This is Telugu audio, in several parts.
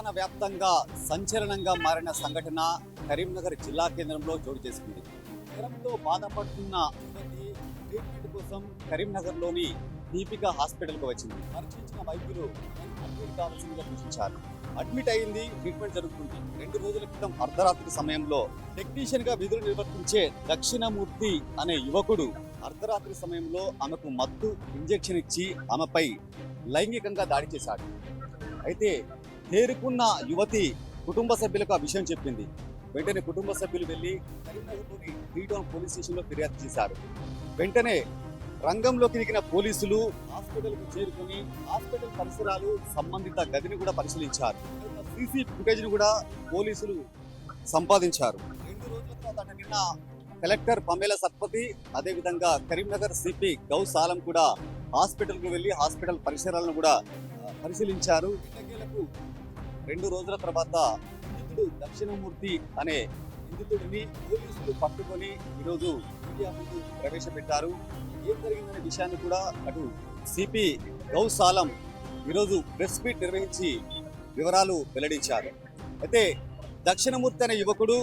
తెలంగాణ వ్యాప్తంగా సంచలనంగా మారిన సంఘటన కరీంనగర్ జిల్లా కేంద్రంలో చోటు చేసుకుంది. జ్వరంతో బాధపడుతున్న యువతి ట్రీట్మెంట్ కోసం కరీంనగర్లోని దీపిక హాస్పిటల్కు వచ్చింది. పరిశీలించిన వైద్యులు అడ్మిట్ కావాల్సిందిగా సూచించారు. అడ్మిట్ అయింది ట్రీట్మెంట్ జరుగుతుంది. రెండు రోజుల క్రితం అర్ధరాత్రి సమయంలో టెక్నీషియన్గా విధులు నిర్వర్తించే దక్షిణమూర్తి అనే యువకుడు అర్ధరాత్రి సమయంలో ఆమెకు మత్తు ఇంజెక్షన్ ఇచ్చి ఆమెపై లైంగికంగా దాడి చేశాడు. అయితే తేరుకున్న యువతి కుటుంబ సభ్యులకు ఆ విషయం చెప్పింది. వెంటనే కుటుంబ సభ్యులు వెళ్ళి కరీంనగర్లోని త్రీ పోలీస్ స్టేషన్లో ఫిర్యాదు చేశారు. వెంటనే రంగంలోకి దిగిన పోలీసులు హాస్పిటల్కు చేరుకుని హాస్పిటల్ పరిసరాలు సంబంధిత గదిని కూడా పరిశీలించారు. సీసీ ఫుటేజ్ను కూడా పోలీసులు సంపాదించారు. రెండు రోజుల తర్వాత నిన్న కలెక్టర్ పమేల సత్పతి అదేవిధంగా కరీంనగర్ సిపి గౌ సాలం కూడా హాస్పిటల్కు వెళ్ళి హాస్పిటల్ పరిసరాలను కూడా పరిశీలించారు. ఎట్టకేలకు రెండు రోజుల తర్వాత నిందితుడు దక్షిణమూర్తి అనే నిందితుడిని పోలీసులు పట్టుకొని ఈరోజు మీడియా ముందు ప్రవేశపెట్టారు. ఏం జరిగిందనే విషయాన్ని కూడా అటు సిపి గౌసాలం ఈరోజు ప్రెస్ మీట్ నిర్వహించి వివరాలు వెల్లడించారు. అయితే దక్షిణమూర్తి అనే యువకుడు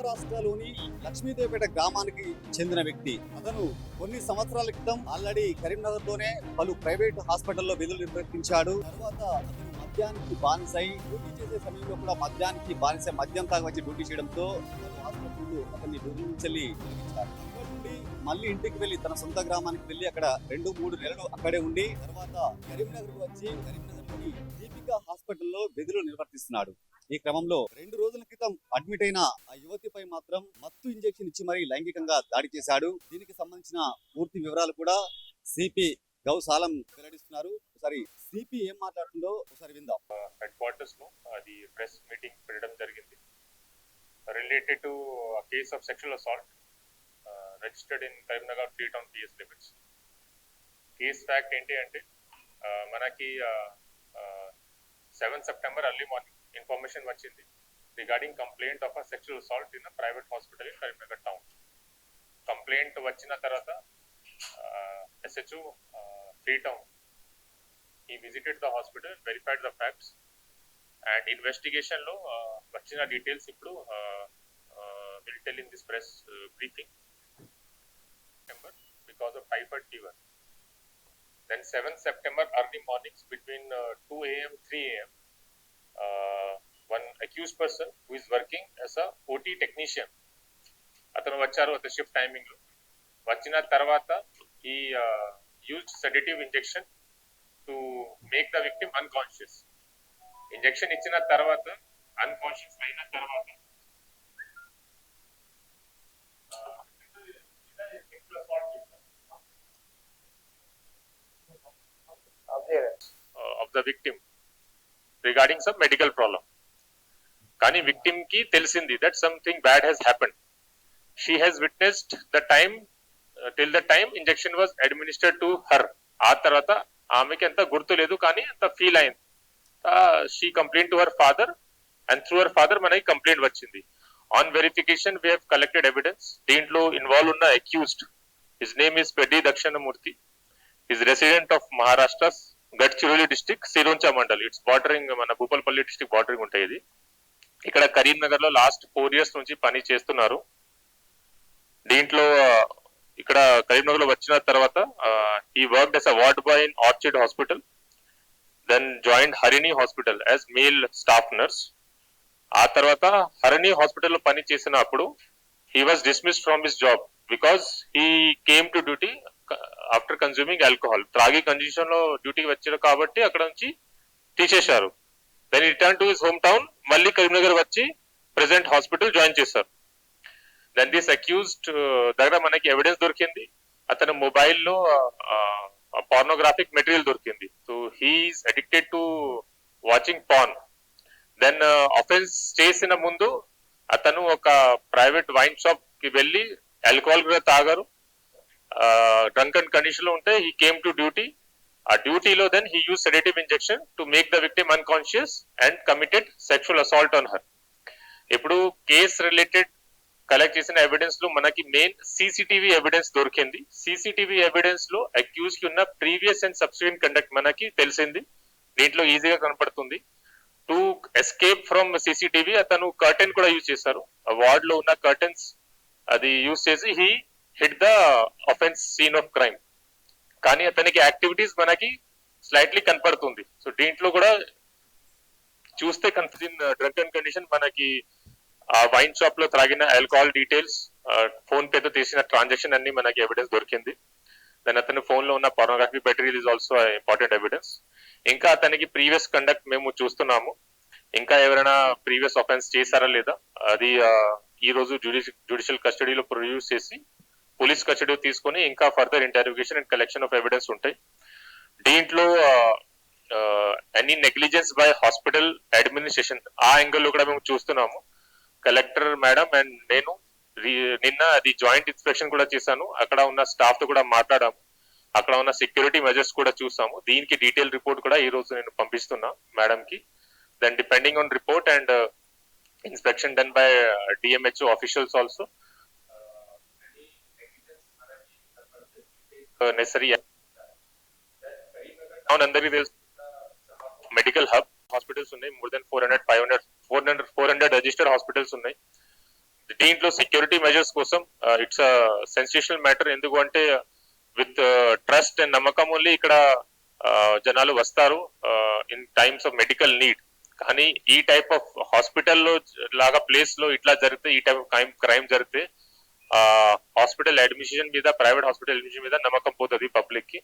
మహారాష్ట్రలోని లక్ష్మీదేవిపేట గ్రామానికి చెందిన వ్యక్తి. అతను కొన్ని సంవత్సరాల క్రితం ఆల్రెడీ కరీంనగర్లోనే పలు ప్రైవేట్ హాస్పిటల్లో విధులు నిర్వర్తించాడు. తర్వాత అతను మద్యానికి బానిసై డ్యూటీ చేసే సమయంలో కూడా మద్యానికి బానిసై మద్యం తాగి వచ్చి డ్యూటీ చేయడంతో హాస్పిటల్ అతన్ని విధుల నుంచి తొలగించారు మళ్ళీ ఇంటికి వెళ్ళి తన సొంత గ్రామానికి వెళ్ళి అక్కడ రెండు మూడు నెలలు అక్కడే ఉండి తర్వాత కరీంనగర్ వచ్చి కరీంనగర్లోని దీపికా హాస్పిటల్లో విధులు నిర్వర్తిస్తున్నాడు. ఈ క్రమంలో రెండు రోజుల క్రితం అడ్మిట్ అయిన ఆ యువతిపై మాత్రం మత్తు ఇంజెక్షన్ ఇచ్చి మరీ లైంగికంగా దాడి చేశాడు. దీనికి సంబంధించిన పూర్తి వివరాలు కూడా సిపి గౌ సాలం వెల్లడిస్తున్నారు. ఒకసారి సిపి ఏం మాట్లాడుతుందో ఒకసారి విందాం. హెడ్ క్వార్టర్స్లో అది ప్రెస్ మీటింగ్ పెట్టడం జరిగింది. Related to case of sexual assault registered in Karimnagar three town PS limits case fact ఏంటి అంటే మనకి seven September early morning information వచ్చింది. Regarding complaint of a sexual assault in private hospital in Karimnagar town complaint వచ్చిన తర్వాత SHO three town he visited the hospital verified the facts and and లో వచ్చిన డీటెయిల్స్ ఇప్పుడు will tell in this press briefing September because of typhoid fever then seven September early mornings between two AM three AM one accused person who is working as a OT technician అతను వచ్చారు అతని షిఫ్ట్ టైమింగ్లో. వచ్చిన తర్వాత he used sedative injection to make the victim unconscious injection ఇచ్చిన తర్వాత అన్కాన్షియస్ అయిన తర్వాత of the victim regarding some medical problem కానీ విక్టిమ్కి తెలిసింది that something bad has happened she has witnessed the time till the time injection was administered to her ఆ తర్వాత ఆమెకి ఎంత గుర్తు లేదు కానీ అంత ఫీల్ అయింది. She complaint to her father and through her father మనకి కంప్లైంట్ వచ్చింది. On verification we have collected evidence దీంట్లో ఇన్వాల్వ్ ఉన్న accused his name is Peddi Dakshinamurthy is resident of Maharashtra Gadchiroli district Sironcha mandal it's bordering మన భూపాల్పల్లి డిస్టిక్ బార్డరింగ్ ఉంటాయి ఇది. ఇక్కడ కరీంనగర్లో లాస్ట్ ఫోర్ ఇయర్స్ నుంచి పని చేస్తున్నారు. దీంట్లో ఇక్కడ కరీంనగర్లో వచ్చిన తర్వాత he work as a ward boy in Orchid hospital then joined Harini hospital as male staff nurse ఆ తర్వాత హరిణి హాస్పిటల్లో పని చేసినప్పుడు he was dismissed from his job because he came to duty after consuming alcohol త్రాగి కండిషన్లో డ్యూటీకి వచ్చారు కాబట్టి అక్కడ నుంచి తీసేశారు. Then return to his home town మళ్ళీ కరీంనగర్ వచ్చి ప్రెసెంట్ హాస్పిటల్ జాయిన్ చేశారు. దెన్ దిస్ అక్యూజ్డ్ దగ్గర మనకి ఎవిడెన్స్ దొరికింది. అతని మొబైల్లో పార్నోగ్రాఫిక్ మెటీరియల్ దొరికింది. So he's addicted to watching porn then offence చేసిన ముందు అతను ఒక ప్రైవేట్ వైన్ షాప్కి వెళ్ళి ఆల్కహాల్ కూడా తాగారు. డ్రంకన్ కండిషన్లో ఉంటే హీ కేమ్ టు డ్యూటీ ఆ డ్యూటీలో then he use sedative injection to make the victim unconscious and committed sexual assault on her ఇప్పుడు కేస్ రిలేటెడ్ కలెక్ట్ చేసిన ఎవిడెన్స్లో మనకి మెయిన్ సీసీటీవీ ఎవిడెన్స్ దొరికింది. సీసీటీవీ ఎవిడెన్స్లో అక్యూజ్కి ఉన్న ప్రీవియస్ అండ్ సబ్సిక్వెంట్ కండక్ట్ మనకి తెలిసింది. దీంట్లో ఈజీగా కనపడుతుంది. టు ఎస్కేప్ ఫ్రమ్ సీసీటీవీ అతను కర్టెన్ కూడా యూజ్ చేశారు. ఆ వార్డ్లో ఉన్న కర్టెన్స్ అది యూజ్ చేసి he hit the offence scene of crime కానీ అతనికి యాక్టివిటీస్ మనకి స్లైట్లీ కనపడుతుంది. సో దీంట్లో కూడా చూస్తే కన్ఫ్యూజన్ డ్రగ్ అండ్ కండిషన్ మనకి ఆ వైన్ షాప్లో త్రాగిన ఆల్కహాల్ డీటెయిల్స్ ఫోన్ పేతో తీసిన ట్రాన్సాక్షన్ అన్ని మనకి ఎవిడెన్స్ దొరికింది. దాని అతని ఫోన్లో ఉన్న pornography battery is also important evidence ఇంకా అతనికి ప్రీవియస్ కండక్ట్ మేము చూస్తున్నాము. ఇంకా ఎవరైనా ప్రీవియస్ అఫెన్స్ చేశారా లేదా? అది ఈ రోజు జ్యుడిషియల్ కస్టడీలో ప్రొడ్యూస్ చేసి పోలీస్ కస్టడీ తీసుకొని ఇంకా further interrogation and collection of evidence ఉంటాయి. దీంట్లో any negligence by hospital administration ఆ యాంగిల్లో కూడా మేము చూస్తున్నాము. కలెక్టర్ మేడం అండ్ నేను నిన్న అది జాయింట్ ఇన్స్పెక్షన్ కూడా చేశాను. అక్కడ ఉన్న స్టాఫ్తో కూడా మాట్లాడాము. అక్కడ ఉన్న సెక్యూరిటీ మెజర్స్ కూడా చూసాము. దీనికి డీటెయిల్ రిపోర్ట్ కూడా ఈ రోజు నేను పంపిస్తున్నా మేడం కి then depending on report and inspection done by DMHO officials also necessary town అందరికీ తెలుసు మెడికల్ హబ్ హాస్పిటల్స్ ఉన్నాయి. More than four hundred five hundred four hundred four hundred register hospitals ఉన్నాయి. దీంట్లో సెక్యూరిటీ మెజర్స్ కోసం ఇట్స్ సెన్సేషనల్ మ్యాటర్ ఎందుకు అంటే విత్ ట్రస్ట్ అండ్ నమ్మకం ఓన్లీ ఇక్కడ uh, జనాలు వస్తారు in times of medical need కానీ ఈ టైప్ ఆఫ్ హాస్పిటల్లో లాగా ప్లేస్లో ఇట్లా జరిగితే ఈ టైప్ ఆఫ్ క్రైమ్ క్రైమ్ జరిగితే హాస్పిటల్ అడ్మిషన్ మీద ప్రైవేట్ హాస్పిటల్ అడ్మిషన్ మీద నమ్మకం పోతుంది పబ్లిక్కి.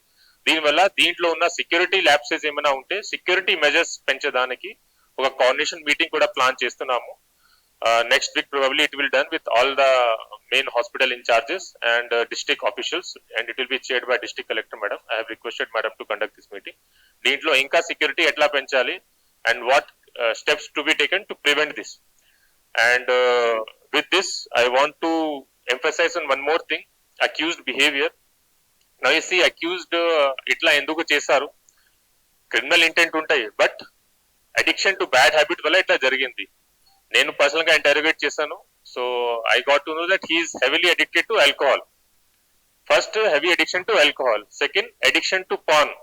దీనివల్ల దీంట్లో ఉన్న సెక్యూరిటీ ల్యాబ్సెస్ ఏమైనా ఉంటే సెక్యూరిటీ మెజర్స్ పెంచడానికి ఒక కోఆర్డినేషన్ మీటింగ్ కూడా ప్లాన్ చేస్తున్నాము. Next week probably it will done with all the main hospital incharges and district officials and it will be chaired by district collector madam I have requested madam to conduct this meeting దీంట్లో ఇంకా సెక్యూరిటీ ఎట్లా పెంచాలి and what steps to be taken to prevent this and with this I want to emphasise on one more thing accused behaviour nicely accused ఇట్లా ఎందుకు చేశారు? క్రిమినల్ ఇంటెంట్ ఉంటాయి but addiction to bad habit వల్ల ఇట్లా జరిగింది. నేను పర్సనల్గా ఇంటర్వ్యూట్ చేశాను so I got to know that he's heavily addicted to alcohol first heavy addiction to alcohol second addiction to porn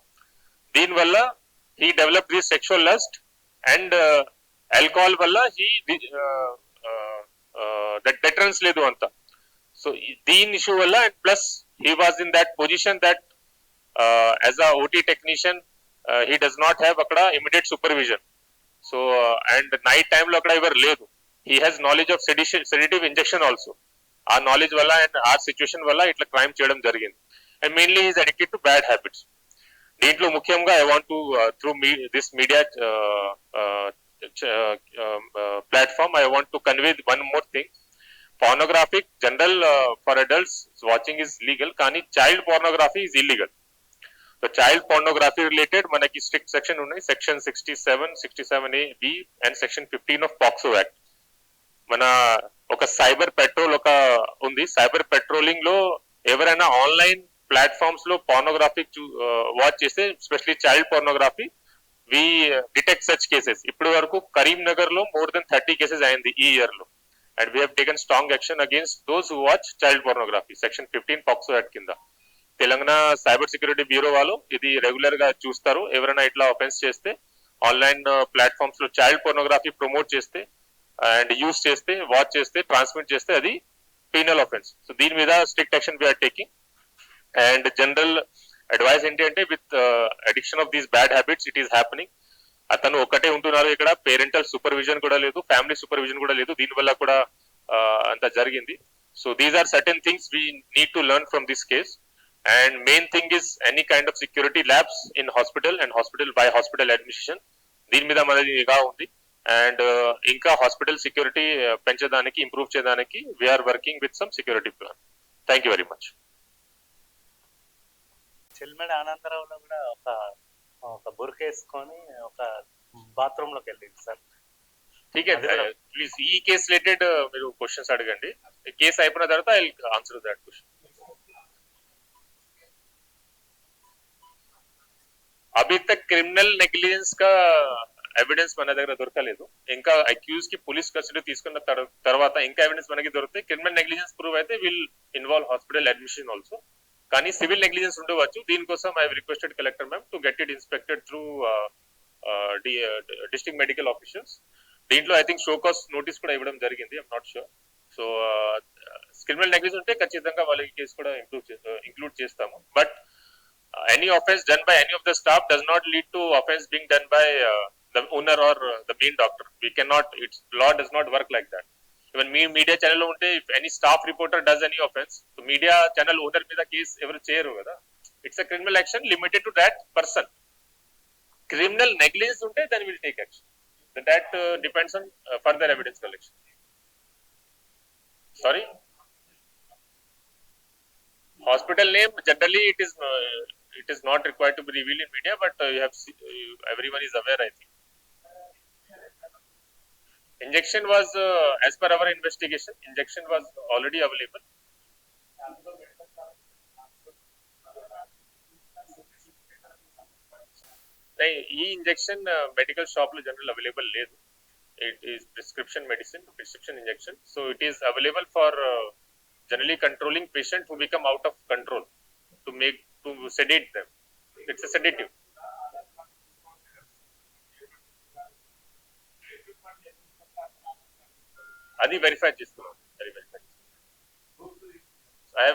దీని వల్ల he develop this sexual lust and alcohol వల్ల హీ దట్ డెటరెన్స్ లేదు అంతా. సో దీని ఇష్యూ వల్ల and plus he was in that position that as a OT technician he does not have అక్కడ immediate supervision so and night టైమ్లో అక్కడ ఎవరు లేదు. He has knowledge of sedative injection also ఆ నాలెడ్జ్ వల్ల అండ్ ఆ సిచ్యువేషన్ వల్ల ఇట్లా క్రైమ్ చేయడం జరిగింది. And mainly is addicted to bad habits దీంట్లో ముఖ్యంగా I want to through me this media platform I want to convey one more thing pornographic general for adults watching is legal కానీ child pornography is illegal so child pornography related మనకి స్ట్రిక్ట్ సెక్షన్ ఉన్నాయి. Section sixty seven sixty seven A B and section fifteen of POCSO act మన ఒక సైబర్ పెట్రోల్ ఒక ఉంది. సైబర్ పెట్రోలింగ్లో ఎవరైనా ఆన్లైన్ ప్లాట్ఫామ్స్లో పార్నోగ్రఫీ వాచ్ చేస్తే specially child pornography we detect such cases ఇప్పటి వరకు కరీంనగర్లో మోర్ దెన్ థర్టీ కేసెస్ అయింది ఈ ఇయర్లో. And we taken strong action against those who watch child pornography section fifteen POCSO act కింద. తెలంగాణ సైబర్ సెక్యూరిటీ బ్యూరో వాళ్ళు ఇది రెగ్యులర్గా చూస్తారు. ఎవరైనా ఇట్లా ఒఫెన్స్ చేస్తే ఆన్లైన్ ప్లాట్ఫామ్స్లో చైల్డ్ పోర్నోగ్రఫీ ప్రమోట్ చేస్తే అండ్ యూస్ చేస్తే వాచ్ చేస్తే ట్రాన్స్మిట్ చేస్తే అది పీనల్ ఆఫెన్స్ సో దీని మీద strict action we are taking and general advice ఏంటి అంటే with addiction of these bad habits it is happening అతను ఒకటే ఉంటున్నారు ఇక్కడ. పేరెంటల్ సూపర్విజన్ కూడా లేదు ఫ్యామిలీ సూపర్విజన్ కూడా లేదు. దీని వల్ల కూడా అంత జరిగింది. So these are certain things we need to learn from this case and main thing is any kind of security labs in hospital and hospital by hospital administration దీని మీద మనది నిఘా ఉంది. అండ్ ఇంకా హాస్పిటల్ సెక్యూరిటీ పెంచడానికి ఇంప్రూవ్ చేయడానికి we are working with some security plan thank you very much Chelmadi ఆనందరావులో కూడా ఒక ఒక బురక వేసుకొని ఒక బాత్రూమ్ లోకి వెళ్ళింది సార్ ठीक है అదే మేడం. ప్లీజ్ ఈ కేసు రిలేటెడ్ మీరు క్వశ్చన్స్ అడగండి కేసు అయిపోయిన తర్వాత ఐ ఆన్సర్ దట్ క్వశ్చన్ అభి తక్ క్రిమినల్ నెగ్లిజెన్స్ కా ఎవిడెన్స్ మన దగ్గర దొరకలేదు ఇంకా అక్యూజ్ కి పోలీస్ కస్టడీ తీసుకున్న తర్- తర్వాత ఇంకా ఎవిడెన్స్ మనకి దొరికితే క్రిమినల్ నెగ్లిజెన్స్ ప్రూవ్ అయితే will involve hospital admission also కానీ సివిల్ నెగ్లిజెన్స్ ఉండవచ్చు. దీనికోసం I requested collector ma'am to get it inspected through district medical officials దీంట్లో I think show cause notice కూడా ఇవ్వడం జరిగింది. I'm not sure so criminal negligence ఉంటే ఖచ్చితంగా వాళ్ళకి కేసు కూడా ఇంక్లూడ్ ఇంక్లూడ్ చేస్తాము. But any offence done by any of the staff does not lead to offence being done by the owner or the main doctor we can not it's law does not work like that that. Even me media channel లో ఉంటే if any staff reporter does any offense, so media channel owner మీద కేసు ఎవరు చేయరు కదా it's a criminal action limited to that person criminal negligence ఉంటే దాని will take action that depends on further evidence collection sorry hospital name generally it is uh, it is not required to be revealed in media but uh, you have see, uh, everyone is aware i think injection was uh, as per our investigation injection was already available नहीं, ఈ ఇంజెక్షన్ మెడికల్ షాప్ లో జనరల్ అవైలబుల్ లేదు it is prescription medicine prescription injection so it is available for generally controlling patient who become out of control to make to sedate them it's a అది వెరిఫై చేస్తున్నాం. అది వెరిఫై ఐ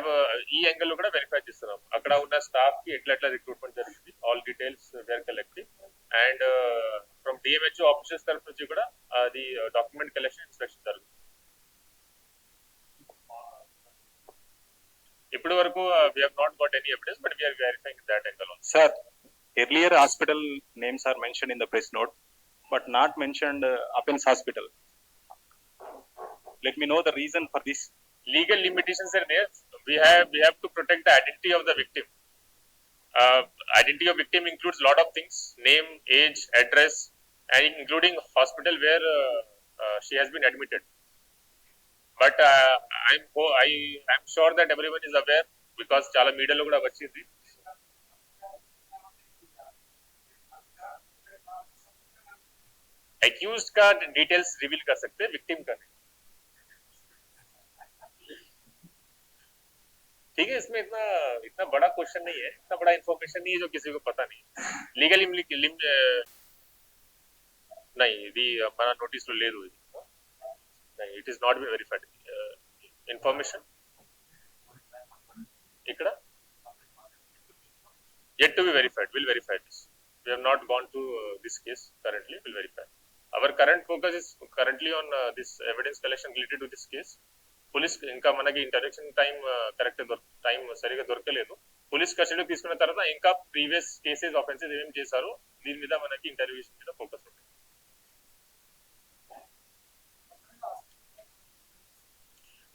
ఈ యాంగిల్లో కూడా వెరిఫై చేస్తున్నాం. అక్కడ ఉన్న స్టాఫ్కి ఎట్లా ఎట్లా రిక్రూట్మెంట్ జరిగింది. All details we're collecting and from DMHO officers తరఫు నుంచి కూడా uh, అది డాక్యుమెంట్ కలెక్షన్ ఇన్స్పెక్షన్ జరుగుతుంది. ఇప్పటి వరకు we have not got any evidence but we are verifying that angle also Sir, earlier hospital names are mentioned. Let me know the reason for this. legal limitations are there. We have we have to protect the identity of the victim. Uh, identity of victim includes a lot of things: name, age, address, and including hospital where uh, uh, she has been admitted. But uh, I'm ho- I I'm sure that everyone is aware because చాలా మీడియాలో కూడా వచ్చింది accused का details reveal कर सकते हैं victim का नहीं ठीक है इसमें इतना इतना बड़ा क्वेश्चन नहीं है इतना बड़ा इन्फॉर्मेशन नहीं है जो किसी को पता नहीं लीगल नहीं ఇది మన నోటీస్ లో లేదు ఇది it is not be verified information ఇక్కడ yet to be verified will verify this we have not gone to uh, this case currently will verify our current focus is currently on uh, this evidence collection related to this case police ఇంకా మనకి ఇంటరాక్షన్ టైం కరెక్ట్ టైం సరిగా దొరకలేదు. పోలీస్ కస్టడీ తీసుకున్న తర్వాత ఇంకా ప్రీవియస్ కేసెస్ ఆఫెన్సెస్ ఏమేమి చేశారు దీని మీద మనకి ఇంటర్వ్యూస్ మీద ఫోకస్ ఉంటుంది.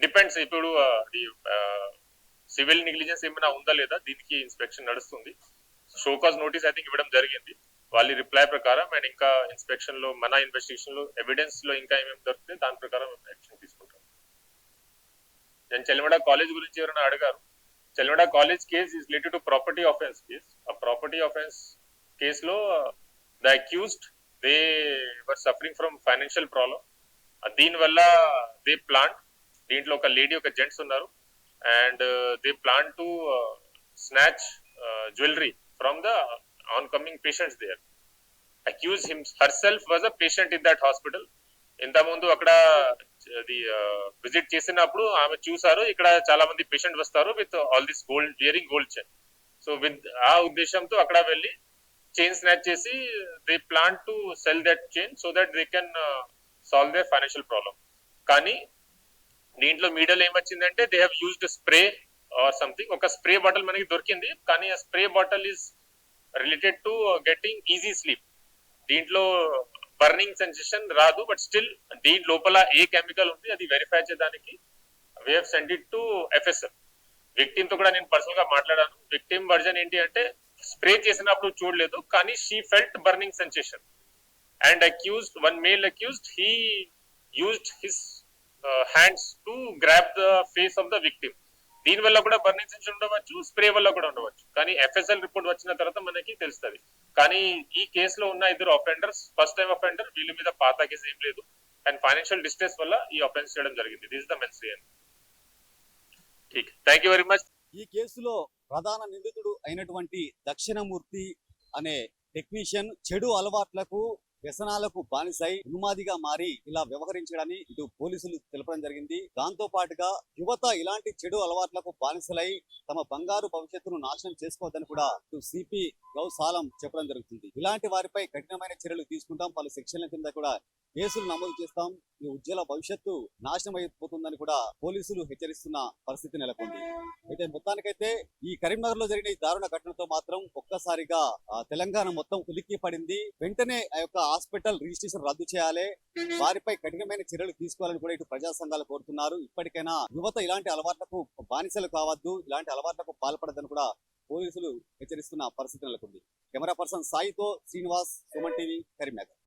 డిపెండ్స్ ఇప్పుడు uh, సివిల్ నెగ్లిజెన్స్ uh, ఏమైనా ఉందా లేదా దీనికి ఇన్స్పెక్షన్ నడుస్తుంది. షోకాజ్ నోటీస్ ఐ థింక్ ఇవ్వడం జరిగింది. వాళ్ళ రిప్లై ప్రకారం అండ్ ఇంకా ఇన్స్పెక్షన్లో మన ఇన్వెస్టిగేషన్లో ఎవిడెన్స్లో ఇంకా ఏమేమి దొరికితే దాని ప్రకారం యాక్షన్ తీసుకుంటాం. నేను చెల్లిమడ కాలేజ్ గురించి ఎవరైనా అడిగారు? Chellimada college case is related to property offence case ఆ ప్రాపర్టీ ఆఫెన్స్ కేసులో the accused they were suffering from financial problem దీని వల్ల దే ప్లాంట్ దీంట్లో ఒక లేడీ ఒక జెంట్స్ ఉన్నారు. And they plan to snatch jewellery from the oncoming patients their accuse him herself was a patient in that hospital ఇంత ముందు అక్కడ అది విజిట్ చేసినప్పుడు ఆమె చూసారు ఇక్కడ చాలా మంది పేషెంట్ వస్తారు with all this gold wearing gold chain so with ఆ ఉద్దేశంతో అక్కడ వెళ్ళి చైన్ స్నాచ్ చేసి they plan to sell that chain so that they can solve they financial problem కానీ దీంట్లో మీడియాలో ఏమొచ్చిందంటే they have used spray or something ఒక స్ప్రే బాటిల్ మనకి దొరికింది. కానీ ఆ spray bottle is related to getting easy sleep దీంట్లో బర్నింగ్ సెన్సేషన్ రాదు బట్ స్టిల్ దీని లోపల ఏ కెమికల్ ఉంది అది వెరిఫై చేయడానికి we send it to FSL విక్టిమ్తో కూడా నేను పర్సనల్గా మాట్లాడాను. విక్టిమ్ వర్జన్ ఏంటి అంటే స్ప్రే చేసినప్పుడు చూడలేదు కానీ she felt burning sensation and accused one male accused he used his hands to grab the face of the victim దీని వల్ల కూడా బర్నింగ్ సెన్షన్ ఉండవచ్చు స్ప్రే వల్ల కూడా ఉండవచ్చు. కానీ ఎఫ్ఎస్ఎల్ రిపోర్ట్ వచ్చిన తర్వాత మనకి తెలుస్తుంది. కానీ ఈ కేసులో ఉన్న ఇద్దరు అఫెండర్స్ ఫస్ట్ టైం అఫెండర్ వీళ్ళ మీద పాత కేసు ఏం లేదు. అండ్ ఫైనాన్షియల్ డిస్ట్రెస్ వల్ల ఈ అఫెన్స్ చేయడం జరిగింది. దిస్ ద మెన్స్ రియన్ ఠీక్ థ్యాంక్ యూ వెరీ మచ్ ఈ కేసులో ప్రధాన నిందితుడు అయినటువంటి దక్షిణమూర్తి అనే టెక్నీషియన్ చెడు అలవాట్లకు వ్యసనాలకు బానిసై ఉన్మాదిగా మారి ఇలా వ్యవహరించడాన్ని ఇటు పోలీసులు తెలపడం జరిగింది. దాంతో పాటుగా యువత ఇలాంటి చెడు అలవాట్లకు బానిసలై తమ బంగారు భవిష్యత్తును నాశనం చేసుకోవద్దని కూడా ఇటు సిపి గౌసాలం చెప్పడం జరుగుతుంది. ఇలాంటి వారిపై కఠినమైన చర్యలు తీసుకుంటాం. పలు సెక్షన్ల కింద కూడా కేసులు నమోదు చేస్తాం. ఈ ఉజ్వల భవిష్యత్తు నాశనం అయిపోతుందని కూడా పోలీసులు హెచ్చరిస్తున్న పరిస్థితి నెలకొంది. అయితే మొత్తానికైతే ఈ కరీంనగర్లో జరిగిన ఈ దారుణ ఘటనతో మాత్రం ఒక్కసారిగా తెలంగాణ మొత్తం ఉలిక్కి పడింది వెంటనే ఆ యొక్క హాస్పిటల్ రిజిస్ట్రేషన్ రద్దు చేయాలి. వారిపై కఠినమైన చర్యలు తీసుకోవాలని కూడా ఇటు ప్రజా సంఘాలు కోరుతున్నారు. ఇప్పటికైనా యువత ఇలాంటి అలవాట్లకు బానిసలు కావద్దు ఇలాంటి అలవాట్లకు పాల్పడదని కూడా పోలీసులు హెచ్చరిస్తున్న పరిస్థితి నెలకొంది. కెమెరా పర్సన్ సాయితో శ్రీనివాస్ సుమన్ టీవీ కరీంనగర్.